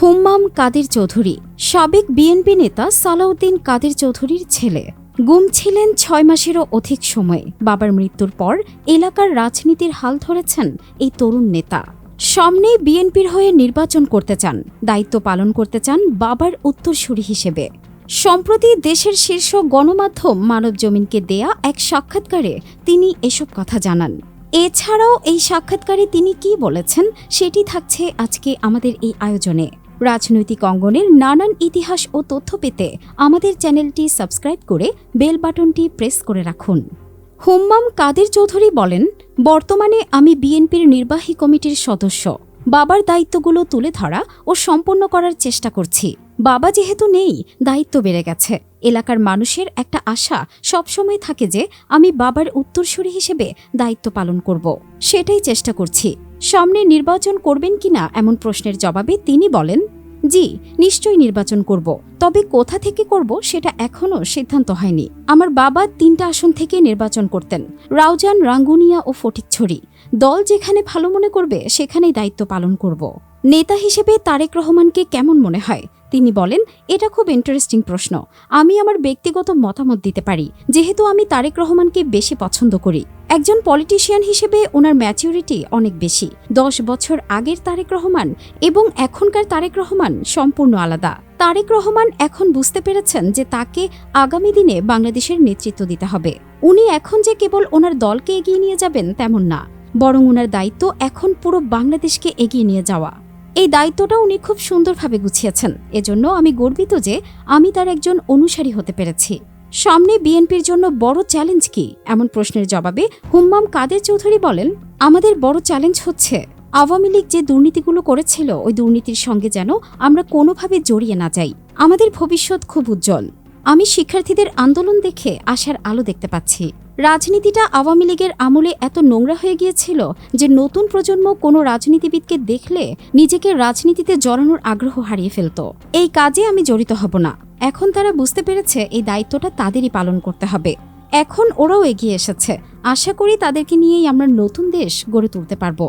হুম্মাম কাদের চৌধুরী। সাবেক বিএনপি নেতা সালাউদ্দিন কাদের চৌধুরীর ছেলে। গুম ছিলেন ছয় মাসেরও অধিক সময়। বাবার মৃত্যুর পর এলাকার রাজনীতির হাল ধরেছেন এই তরুণ নেতা। সামনেই বিএনপির হয়ে নির্বাচন করতে চান। দায়িত্ব পালন করতে চান বাবার উত্তরসূরি হিসেবে। সম্প্রতি দেশের শীর্ষ গণমাধ্যম মানব জমিনকে দেয়া এক সাক্ষাৎকারে তিনি এসব কথা জানান। এছাড়াও এই সাক্ষাৎকারে তিনি কি বলেছেন সেটি থাকছে আজকে আমাদের এই আয়োজনে। রাজনৈতিক অঙ্গনের নানান ইতিহাস ও তথ্য পেতে আমাদের চ্যানেলটি সাবস্ক্রাইব করে বেল বাটনটি প্রেস করে রাখুন। হোম্মাম কাদের চৌধুরী বলেন, বর্তমানে আমি বিএনপির নির্বাহী কমিটির সদস্য। বাবার দায়িত্বগুলো তুলে ধরা ও সম্পন্ন করার চেষ্টা করছি। বাবা যেহেতু নেই, দায়িত্ব বেড়ে গেছে। এলাকার মানুষের একটা আশা সবসময় থাকে যে আমি বাবার উত্তরসূরি হিসেবে দায়িত্ব পালন করব। সেটাই চেষ্টা করছি। সামনে নির্বাচন করবেন কিনা এমন প্রশ্নের জবাবে তিনি বলেন, জি, নিশ্চয়ই নির্বাচন করব। তবে কোথা থেকে করব সেটা এখনও সিদ্ধান্ত হয়নি। আমার বাবা তিনটা আসন থেকে নির্বাচন করতেন, রাউজান, রাঙ্গুনিয়া ও ফটিকছড়ি। দল যেখানে ভালো মনে করবে সেখানেই দায়িত্ব পালন করব। নেতা হিসেবে তারেক রহমানকে কেমন মনে হয়? তিনি বলেন, এটা খুব ইন্টারেস্টিং প্রশ্ন। আমি আমার ব্যক্তিগত মতামত দিতে পারি, যেহেতু আমি তারেক রহমানকে বেশি পছন্দ করি। একজন পলিটিশিয়ান হিসেবে ওনার ম্যাচিউরিটি অনেক বেশি। দশ বছর আগের তারেক রহমান এবং এখনকার তারেক রহমান সম্পূর্ণ আলাদা। তারেক রহমান এখন বুঝতে পেরেছেন যে তাকে আগামী দিনে বাংলাদেশের নেতৃত্ব দিতে হবে। উনি এখন যে কেবল ওনার দলকে এগিয়ে নিয়ে যাবেন তেমন না, বরং ওনার দায়িত্ব এখন পুরো বাংলাদেশকে এগিয়ে নিয়ে যাওয়া। এই দায়িত্বটা উনি খুব সুন্দরভাবে গুছিয়েছেন। এজন্য আমি গর্বিত যে আমি তার একজন অনুসারী হতে পেরেছি। সামনে বিএনপির জন্য বড় চ্যালেঞ্জ কি? এমন প্রশ্নের জবাবে হুম্মাম কাদের চৌধুরী বলেন, আমাদের বড় চ্যালেঞ্জ হচ্ছে আওয়ামী লীগ যে দুর্নীতিগুলো করেছিল, ওই দুর্নীতির সঙ্গে যেন আমরা কোনোভাবে জড়িয়ে না যাই। আমাদের ভবিষ্যৎ খুব উজ্জ্বল। আমি শিক্ষার্থীদের আন্দোলন দেখে আশার আলো দেখতে পাচ্ছি। রাজনীতিটা আওয়ামী লীগের আমলে এত নোংরা হয়ে গিয়েছিল যে নতুন প্রজন্ম কোনো রাজনীতিবিদকে দেখলে নিজেকে রাজনীতিতে জড়ানোর আগ্রহ হারিয়ে ফেলত। এই কাজে আমি জড়িত হব না। এখন তারা বুঝতে পেরেছে এই দায়িত্বটা তাদেরই পালন করতে হবে। এখন ওরাও এগিয়ে এসেছে। আশা করি তাদেরকে নিয়েই আমরা নতুন দেশ গড়ে তুলতে পারব।